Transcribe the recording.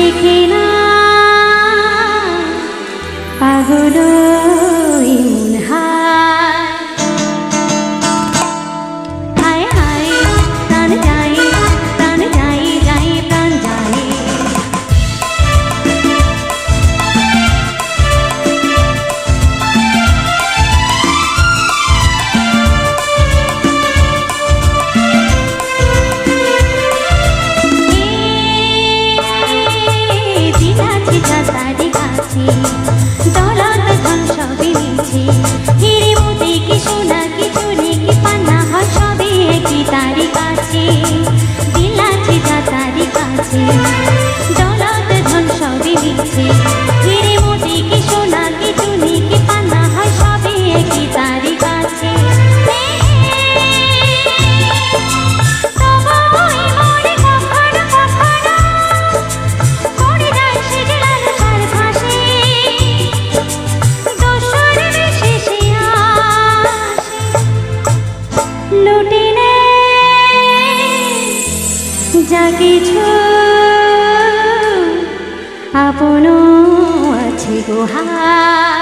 सी की नाच गा गासी 번호 지구하